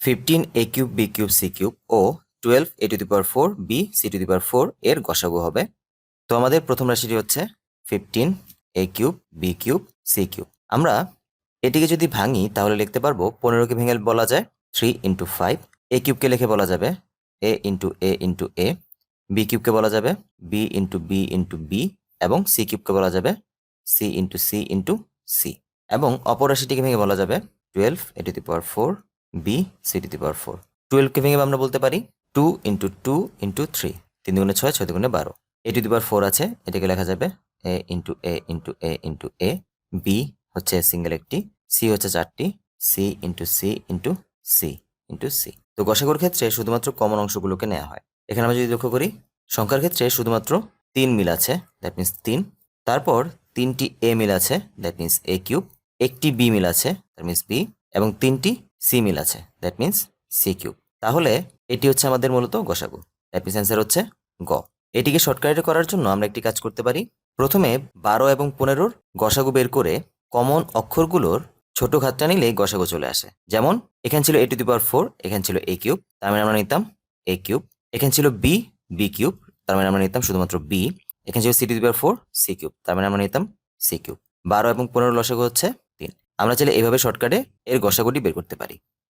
Fifteen A cube B cube C cube O twelve A to the power four B C to the power four এর গসাগু হবে। তো আমাদের প্রথম রাশিটি হচ্ছে fifteen A cube B cube C cube আমরা এটিকে যদি ভাঙি, তাহলে লিখতে পারব পনেরোকে ভেঙে বলা যায় থ্রি ইন্টু ফাইভ এ কিউবকে লিখে বলা যাবে A into A into A B কিউবকে বলা যাবে B into B into B এবং সি কিউবকে বলা যাবে C into C into C এবং অপর রাশিটিকে ভেঙে বলা যাবে twelve A to the power four B C to the power four টুয়েলভকে ভেঙে আমরা বলতে পারি two into two into three তিন দুগুণে ছয় ছয় দুগুণে বারো। এ টু দি পাওয়ার ফোর আছে, এটাকে লেখা যাবে A into A into A into A B হচ্ছে সিঙ্গেল একটি সি হচ্ছে চারটি C into C into C into C তো গসাগুর ক্ষেত্রে শুধুমাত্র কমন অংশগুলোকে নেওয়া হয়। এখানে আমরা যদি লক্ষ্য করি, সংখ্যার ক্ষেত্রে শুধুমাত্র তিন মিল আছে দ্যাট মিন্স তিন। তারপর তিনটি এ মিল আছে দ্যাট মিন্স এ কিউব একটি বি মিল আছে দ্যাট মিন্স বি এবং তিনটি সি মিল আছে। দ্যাট মিন্স সি কিউব তাহলে এটি হচ্ছে আমাদের মূলত গসাগু। দ্যাট মিন্স অ্যান্সার হচ্ছে গ। এটিকে শর্টকাটে করার জন্য আমরা একটি কাজ করতে পারি। প্রথমে বারো এবং পনেরোর গসাগু বের করে কমন অক্ষরগুলোর ছোট ঘাতটা নিলে গসাগু চলে আসে। যেমন, এখানে ছিল এ টু দি পাওয়ার ফোর এখানে ছিল এ কিউব তার মানে আমরা নিতাম এ কিউব এখানে ছিল বি বি কিউব তার মানে আমরা নিতাম শুধুমাত্র বি এখানে ছিল C to the power four C cube তার মানে আমরা নিতাম সি কিউব বারো এবং পনেরো লসাগু হচ্ছে আমরা চাইলে এভাবে শর্টকাটে এর গসাগুটি বের করতে পারি।